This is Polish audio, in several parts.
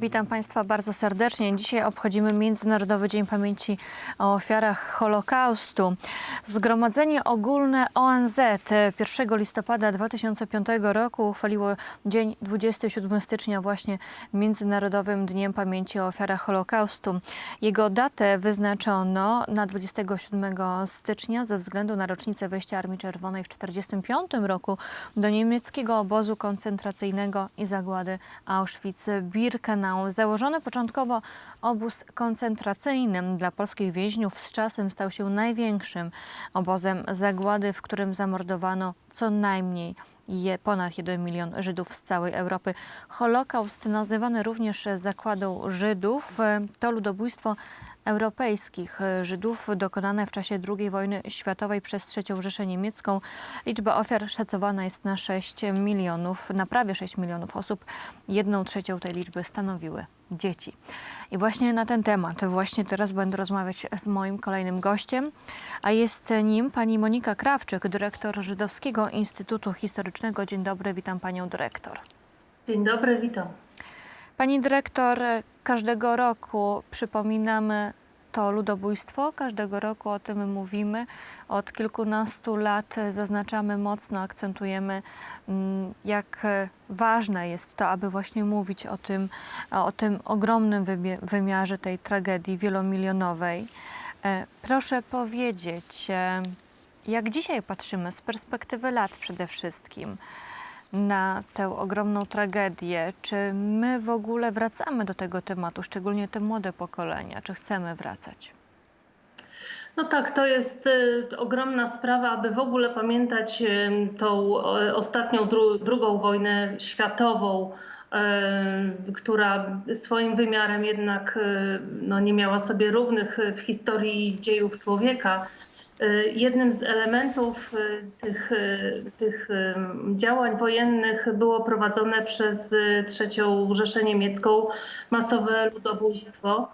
Witam Państwa bardzo serdecznie. Dzisiaj obchodzimy Międzynarodowy Dzień Pamięci o ofiarach Holokaustu. Zgromadzenie Ogólne ONZ 1 listopada 2005 roku uchwaliło dzień 27 stycznia właśnie Międzynarodowym Dniem Pamięci o ofiarach Holokaustu. Jego datę wyznaczono na 27 stycznia ze względu na rocznicę wejścia Armii Czerwonej w 1945 roku do niemieckiego obozu koncentracyjnego i zagłady Auschwitz-Birkenau. Założony początkowo obóz koncentracyjny dla polskich więźniów z czasem stał się największym obozem zagłady, w którym zamordowano co najmniej je ponad 1 milion Żydów z całej Europy. Holokaust, nazywany również zakładą Żydów, to ludobójstwo europejskich e, Żydów dokonane w czasie II wojny światowej przez III Rzeszę Niemiecką. Liczba ofiar szacowana jest na 6 milionów, na prawie 6 milionów osób. Jedną trzecią tej liczby stanowiły dzieci. I właśnie na ten temat, właśnie teraz będę rozmawiać z moim kolejnym gościem, a jest nim pani Monika Krawczyk, dyrektor Żydowskiego Instytutu Historycznego. Dzień dobry, witam panią dyrektor. Dzień dobry, witam. Pani dyrektor, każdego roku przypominamy to ludobójstwo, każdego roku o tym mówimy. Od kilkunastu lat zaznaczamy mocno, akcentujemy, mm, jak ważne jest to, aby właśnie mówić o tym, o tym ogromnym wymiarze tej tragedii wielomilionowej. E, Proszę powiedzieć, e, jak dzisiaj patrzymy z perspektywy lat przede wszystkim, na tę ogromną tragedię. Czy my w ogóle wracamy do tego tematu, szczególnie te młode pokolenia? Czy chcemy wracać? No tak, to jest y, ogromna sprawa, aby w ogóle pamiętać y, tą ostatnią, dru, drugą wojnę światową, y, która swoim wymiarem jednak no, nie miała sobie równych w historii dziejów człowieka. Y, Jednym z elementów y, tych, y, tych działań wojennych było prowadzone przez III Rzeszę Niemiecką masowe ludobójstwo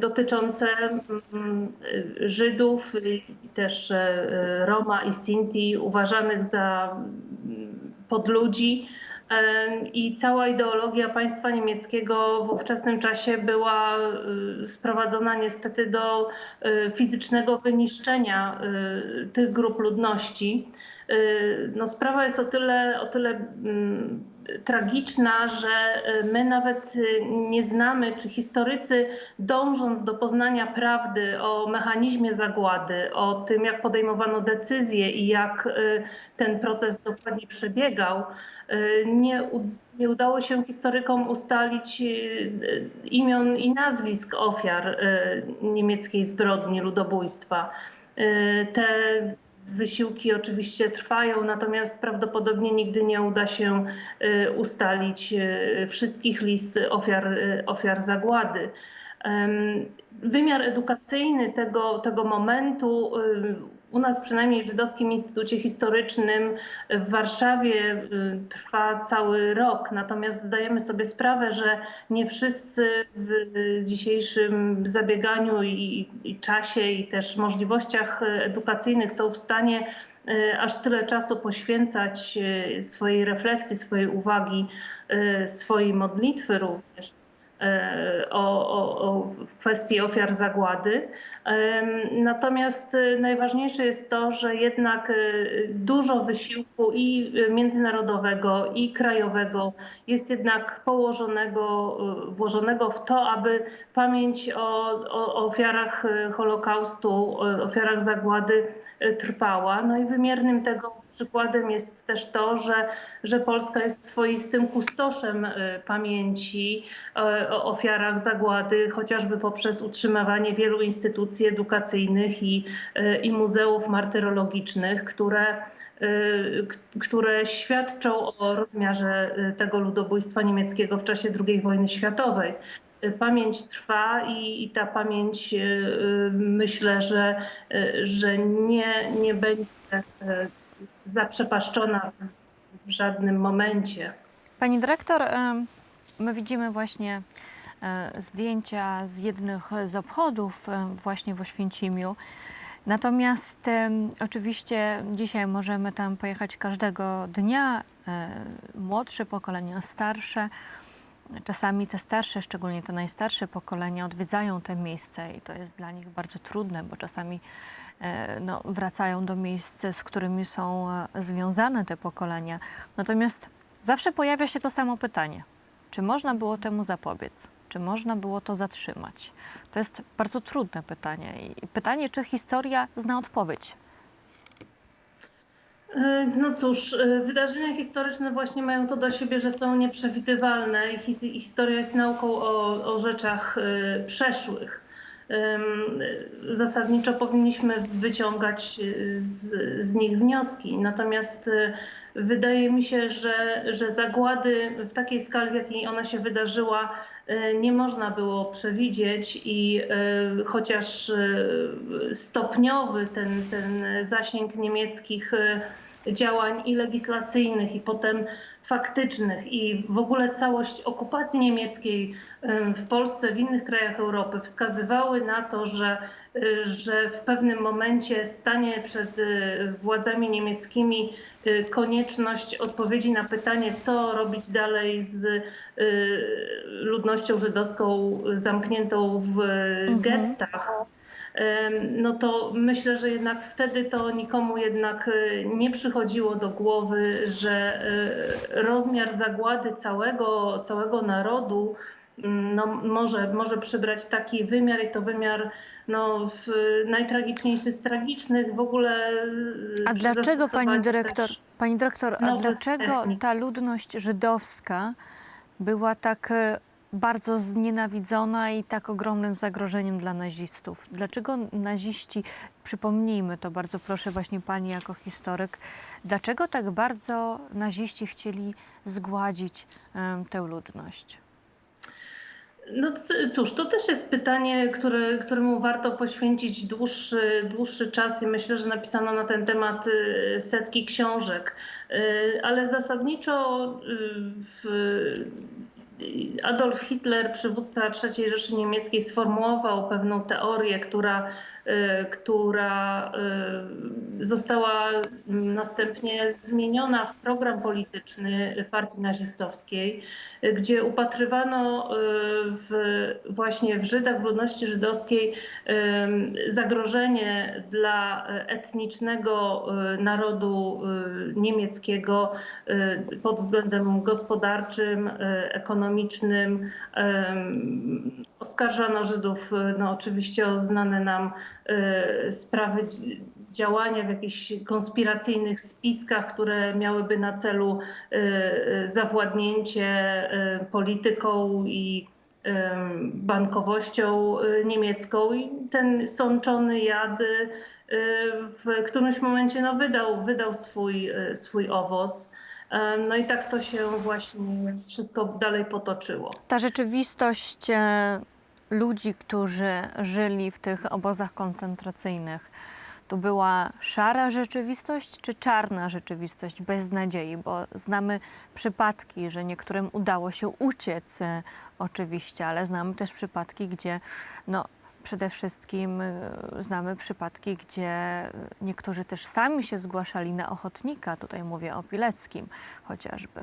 dotyczące mm, Żydów też Roma i Sinti uważanych za mm, podludzi. I cała ideologia państwa niemieckiego w ówczesnym czasie była y, sprowadzona niestety do y, fizycznego wyniszczenia y, tych grup ludności. Y, No, sprawa jest o tyle, o tyle mm, tragiczna, że y, my nawet y, nie znamy, czy historycy dążąc do poznania prawdy o mechanizmie zagłady, o tym, jak podejmowano decyzje i jak ten proces dokładnie przebiegał, nie, nie udało się historykom ustalić imion i nazwisk ofiar niemieckiej zbrodni ludobójstwa. Te wysiłki oczywiście trwają, natomiast prawdopodobnie nigdy nie uda się y, ustalić y, wszystkich list ofiar, y, ofiar zagłady. Wymiar edukacyjny tego, tego momentu u nas przynajmniej w Żydowskim Instytucie Historycznym w Warszawie y, trwa cały rok. Natomiast zdajemy sobie sprawę, że nie wszyscy w dzisiejszym zabieganiu i, i czasie i też możliwościach edukacyjnych są w stanie y, aż tyle czasu poświęcać y, swojej refleksji, swojej uwagi, swojej modlitwy również o w kwestii ofiar zagłady. Natomiast e, najważniejsze jest to, że jednak e, dużo wysiłku i e, międzynarodowego, i krajowego jest jednak położonego, włożonego w to, aby pamięć o, o, ofiarach Holokaustu, ofiarach zagłady trwała. No i wymiernym tego przykładem jest też to, że, że Polska jest swoistym kustoszem e, pamięci e, o ofiarach zagłady, chociażby poprzez utrzymywanie wielu instytucji edukacyjnych i, e, i muzeów martyrologicznych, które które świadczą o rozmiarze tego ludobójstwa niemieckiego w czasie II wojny światowej. Pamięć trwa i, i ta pamięć myślę, że, że nie, nie będzie zaprzepaszczona w, żadnym momencie. Pani dyrektor, my widzimy właśnie e, zdjęcia z jednych z obchodów e, właśnie w Oświęcimiu. Natomiast oczywiście dzisiaj możemy tam pojechać każdego dnia, e, młodsze pokolenia, starsze. Czasami te starsze, szczególnie te najstarsze pokolenia odwiedzają te miejsca i to jest dla nich bardzo trudne, bo czasami e, no, wracają do miejsc, z którymi są e, związane te pokolenia. Natomiast zawsze pojawia się to samo pytanie. Czy można było temu zapobiec? Czy można było to zatrzymać? To jest bardzo trudne pytanie. I pytanie, czy historia zna odpowiedź? E, No cóż, e, wydarzenia historyczne właśnie mają to do siebie, że są nieprzewidywalne i his- i historia jest nauką o, o rzeczach e, przeszłych. Zasadniczo powinniśmy wyciągać z, z nich wnioski. Natomiast wydaje mi się, że, że zagłady w takiej skali, w jakiej ona się wydarzyła, nie można było przewidzieć i e, chociaż e, stopniowy ten, ten zasięg niemieckich działań i legislacyjnych, i potem faktycznych, i w ogóle całość okupacji niemieckiej em, w Polsce, w innych krajach Europy wskazywały na to, że, y, że w pewnym momencie stanie przed y, władzami niemieckimi y, konieczność odpowiedzi na pytanie, co robić dalej z ludnością żydowską zamkniętą w gettach. No to myślę, że jednak wtedy to nikomu jednak e, nie przychodziło do głowy, że e, rozmiar zagłady całego, całego narodu mm, no, może, może przybrać taki wymiar i to wymiar no, najtragiczniejszy z tragicznych w ogóle. z- A dlaczego, pani dyrektor, pani dyrektor, a dlaczego technik. ta ludność żydowska była tak e, bardzo znienawidzona i tak ogromnym zagrożeniem dla nazistów? Dlaczego naziści, przypomnijmy to bardzo proszę właśnie pani jako historyk, dlaczego tak bardzo naziści chcieli zgładzić em, tę ludność? No cóż, to też jest pytanie, które, któremu warto poświęcić dłuższy, dłuższy czas i myślę, że napisano na ten temat y, setki książek. Y, Ale zasadniczo y, w, Adolf Hitler, przywódca III Rzeszy Niemieckiej, sformułował pewną teorię, która, która y, została następnie zmieniona w program polityczny partii nazistowskiej, y, gdzie upatrywano y, w, właśnie w Żydach, w ludności żydowskiej zagrożenie dla etnicznego y, narodu y, niemieckiego y, pod względem gospodarczym, y, ekonomicznym. Oskarżano Żydów y, no, oczywiście o znane nam y, sprawy dzi- działania w jakichś konspiracyjnych spiskach, które miałyby na celu y, zawładnięcie polityką i bankowością niemiecką i ten sączony jad w którymś momencie no, wydał, wydał swój, swój owoc. No i tak to się właśnie wszystko dalej potoczyło. Ta rzeczywistość e, ludzi, którzy żyli w tych obozach koncentracyjnych, to była szara rzeczywistość czy czarna rzeczywistość bez nadziei? Bo znamy przypadki, że niektórym udało się uciec e, oczywiście, ale znamy też przypadki, gdzie no, przede wszystkim e, znamy przypadki, gdzie niektórzy też sami się zgłaszali na ochotnika. Tutaj mówię o Pileckim chociażby.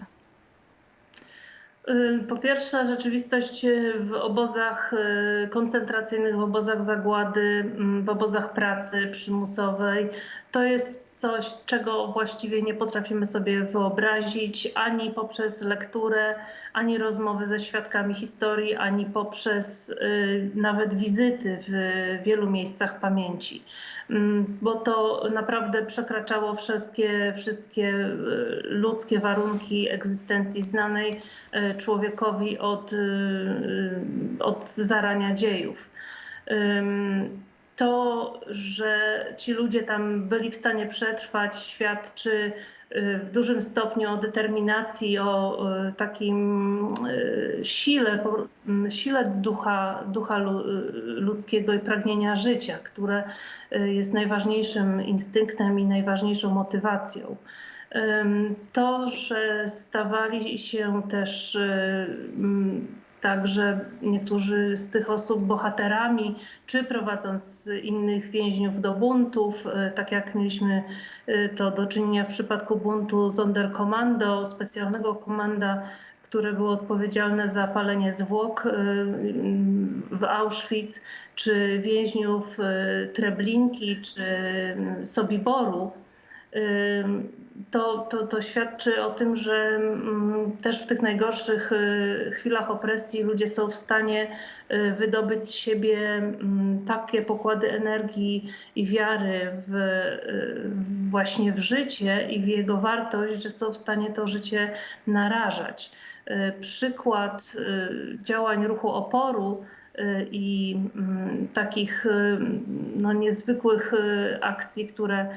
Y, Po pierwsze, rzeczywistość y, w obozach y, koncentracyjnych, w obozach zagłady, mm, w obozach pracy przymusowej to jest coś, czego właściwie nie potrafimy sobie wyobrazić ani poprzez lekturę, ani rozmowy ze świadkami historii, ani poprzez y, nawet wizyty w wielu miejscach pamięci. Mm, Bo to naprawdę przekraczało wszystkie, wszystkie y, ludzkie warunki egzystencji znanej y, człowiekowi od, od zarania dziejów. To, że ci ludzie tam byli w stanie przetrwać, świadczy y, w dużym stopniu o determinacji, o y, takim y, sile, po- m, sile ducha, ducha lu- ludzkiego i pragnienia życia, które jest najważniejszym instynktem i najważniejszą motywacją. To, że stawali się też mm, także niektórzy z tych osób bohaterami, czy prowadząc innych więźniów do buntów, y, tak jak mieliśmy y, to do czynienia w przypadku buntu Sonderkommando, specjalnego komanda, które było odpowiedzialne za palenie zwłok y, w Auschwitz, czy więźniów Treblinki, czy Sobiboru, to, to, to świadczy o tym, że mm, też w tych najgorszych y, chwilach opresji ludzie są w stanie y, wydobyć z siebie mm, takie pokłady energii i wiary w, y, właśnie w życie i w jego wartość, że są w stanie to życie narażać. Przykład działań ruchu oporu i mm, takich y, no, niezwykłych y, akcji, które,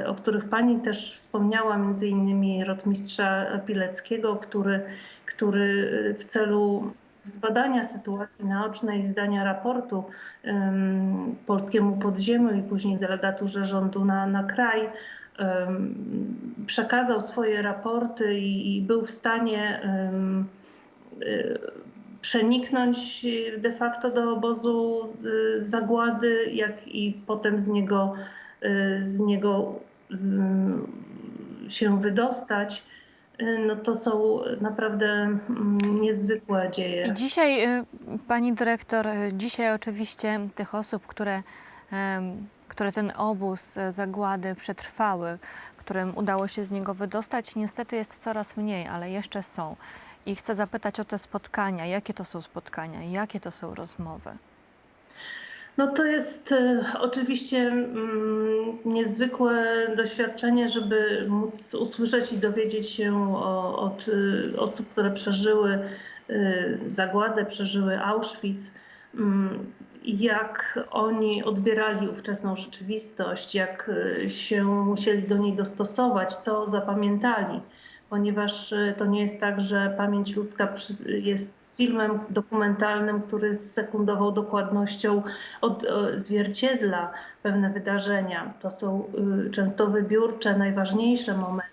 y, o których pani też wspomniała, między innymi rotmistrza Pileckiego, który, który y, w celu zbadania sytuacji naocznej, zdania raportu ym, polskiemu podziemiu i później delegaturze rządu na, na kraj, ym, przekazał swoje raporty i, i był w stanie y, przeniknąć de facto do obozu y, zagłady, jak i potem z niego, y, z niego y, się wydostać, y, no to są naprawdę mm, niezwykłe dzieje. I dzisiaj, y, pani dyrektor, y, dzisiaj oczywiście tych osób, które, które ten obóz y, zagłady przetrwały, którym udało się z niego wydostać, niestety jest coraz mniej, ale jeszcze są. I chcę zapytać o te spotkania. Jakie to są spotkania? Jakie to są rozmowy? No to jest e, oczywiście mm, niezwykłe doświadczenie, żeby móc usłyszeć i dowiedzieć się o, od y, osób, które przeżyły y, zagładę, przeżyły Auschwitz, mm, jak oni odbierali ówczesną rzeczywistość, jak y, się musieli do niej dostosować, co zapamiętali. Ponieważ y, to nie jest tak, że pamięć ludzka jest filmem dokumentalnym, który z sekundową dokładnością od, o, zwierciedla pewne wydarzenia. To są y, często wybiórcze, najważniejsze momenty,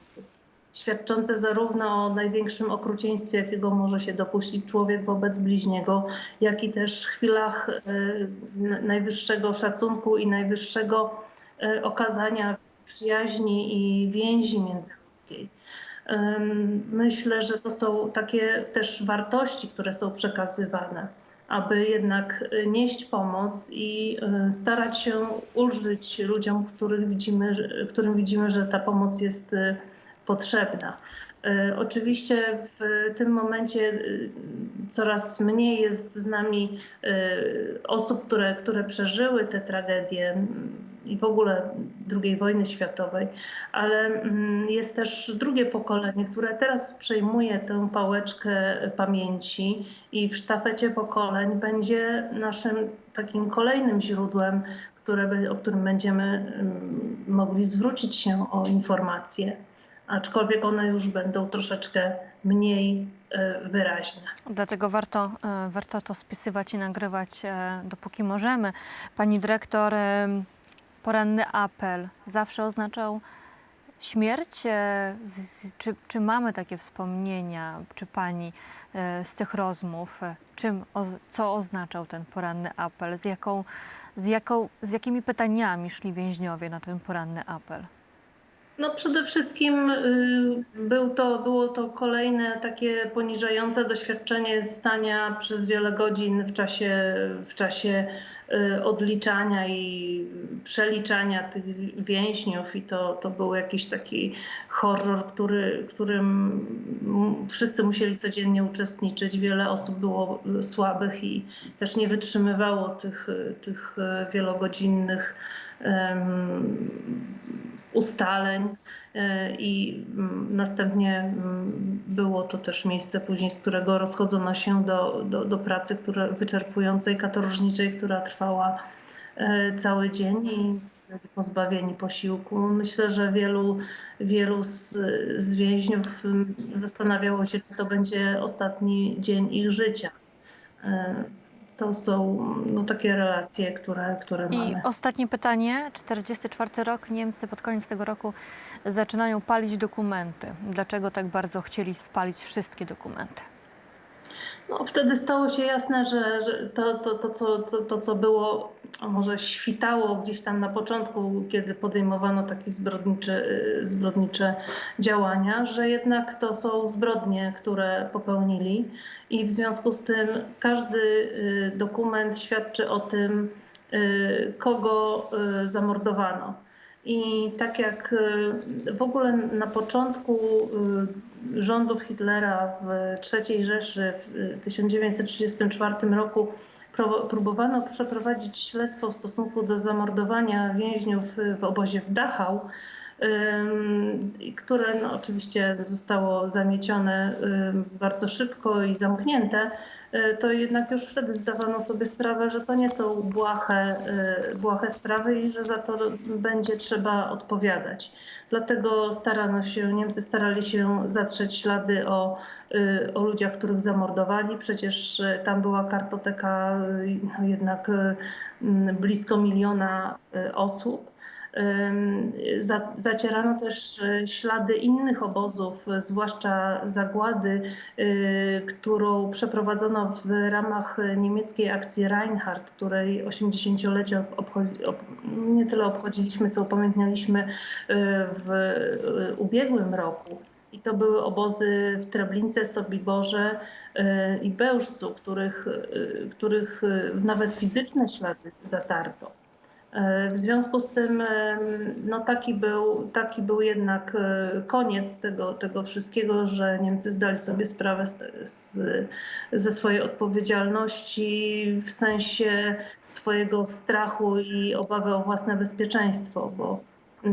świadczące zarówno o największym okrucieństwie, jakiego może się dopuścić człowiek wobec bliźniego, jak i też chwilach najwyższego szacunku i najwyższego okazania przyjaźni i więzi międzyludzkiej. Myślę, że to są takie też wartości, które są przekazywane, aby jednak y, nieść pomoc i y, starać się ulżyć ludziom, których widzimy, którym widzimy, że ta pomoc jest y, potrzebna. Oczywiście w tym momencie coraz mniej jest z nami osób, które, które przeżyły te tragedie i w ogóle II wojny światowej, ale mm, jest też drugie pokolenie, które teraz przejmuje tę pałeczkę pamięci i w sztafecie pokoleń będzie naszym takim kolejnym źródłem, które, o którym będziemy mm, mogli zwrócić się o informacje, aczkolwiek one już będą troszeczkę mniej e, wyraźne. Dlatego warto, e, warto to spisywać i nagrywać, e, dopóki możemy. Pani dyrektor, poranny apel zawsze oznaczał śmierć. E, Czy, czy mamy takie wspomnienia, czy pani e, z tych rozmów? Czym, co oznaczał ten poranny apel? Z, jaką, z, jaką, z jakimi pytaniami szli więźniowie na ten poranny apel? No przede wszystkim y, był to, było to kolejne takie poniżające doświadczenie stania przez wiele godzin w czasie, w czasie odliczania i przeliczania tych więźniów i to, to był jakiś taki horror, który, którym wszyscy musieli codziennie uczestniczyć. Wiele osób było y, słabych i też nie wytrzymywało tych, y, tych y, wielogodzinnych em, ustaleń e, i mm, następnie mm, było to też miejsce później, z którego rozchodzono się do, do, do pracy które, wyczerpującej, katorżniczej, która trwała e, cały dzień i pozbawieni posiłku. Myślę, że wielu, wielu z, z więźniów mm, zastanawiało się, czy to będzie ostatni dzień ich życia. To są no, takie relacje, które, które I mamy. ostatnie pytanie. 44 rok. Niemcy pod koniec tego roku zaczynają palić dokumenty. Dlaczego tak bardzo chcieli spalić wszystkie dokumenty? No, wtedy stało się jasne, że, że to, to, to, co, to, to, co było, może świtało gdzieś tam na początku, kiedy podejmowano takie zbrodnicze, y, zbrodnicze działania, że jednak to są zbrodnie, które popełnili i w związku z tym każdy y, dokument świadczy o tym, y, kogo zamordowano. I tak jak y, w ogóle na początku y, rządów Hitlera w III Rzeszy w 1934 roku pro- próbowano przeprowadzić śledztwo w stosunku do zamordowania więźniów w obozie w Dachau, które no, oczywiście zostało zamiecione bardzo szybko i zamknięte, y, to jednak już wtedy zdawano sobie sprawę, że to nie są błahe, y, błahe sprawy i że za to będzie trzeba odpowiadać. Dlatego starano się, Niemcy starali się zatrzeć ślady o, y, o ludziach, których zamordowali. Przecież tam była kartoteka no jednak blisko miliona osób. Zacierano też y, ślady innych obozów, zwłaszcza zagłady, y, którą przeprowadzono w ramach niemieckiej akcji Reinhardt, której 80-lecie obchodzi, ob, nie tyle obchodziliśmy, co upamiętnialiśmy y, w ubiegłym roku. I to były obozy w Treblince, Sobiborze i Bełżcu, których, których nawet fizyczne ślady zatarto. E, W związku z tym em, no taki, był, taki był jednak e, koniec tego, tego wszystkiego, że Niemcy zdali sobie sprawę z, z, ze swojej odpowiedzialności w sensie swojego strachu i obawy o własne bezpieczeństwo, bo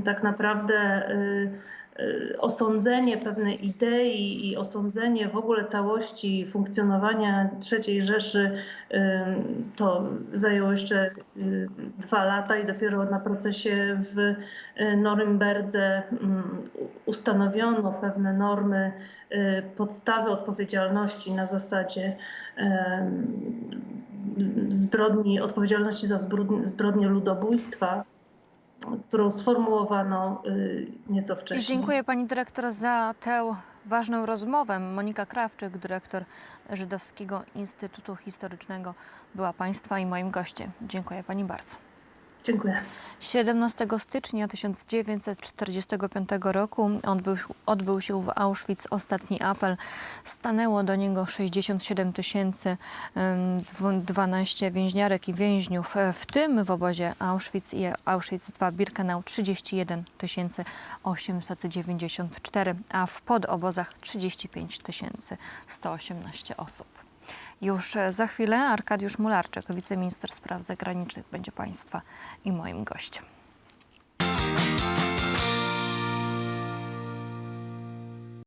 tak naprawdę e, e, osądzenie pewnej idei i osądzenie w ogóle całości funkcjonowania III Rzeszy Ym, To zajęło jeszcze y, dwa lata i dopiero na procesie w y, Norymberdze ym, ustanowiono pewne normy, y, podstawy odpowiedzialności na zasadzie zbrodni, odpowiedzialności za zbrodnie ludobójstwa, którą sformułowano y, nieco wcześniej. dziękuję pani dyrektor za tę ważną rozmowę. Monika Krawczyk, dyrektor Żydowskiego Instytutu Historycznego, była państwa i moim gościem. Dziękuję pani bardzo. Dziękuję. 17 stycznia 1945 roku odbył, odbył się w Auschwitz ostatni apel. Stanęło do niego 67 tysięcy em, dwu- 12 więźniarek i więźniów, w tym w obozie Auschwitz i Auschwitz II Birkenau 31 tysięcy 894, a w podobozach 35 tysięcy 118 osób. Już e, za chwilę Arkadiusz Mularczyk, wiceminister spraw zagranicznych, będzie Państwa i moim gościem.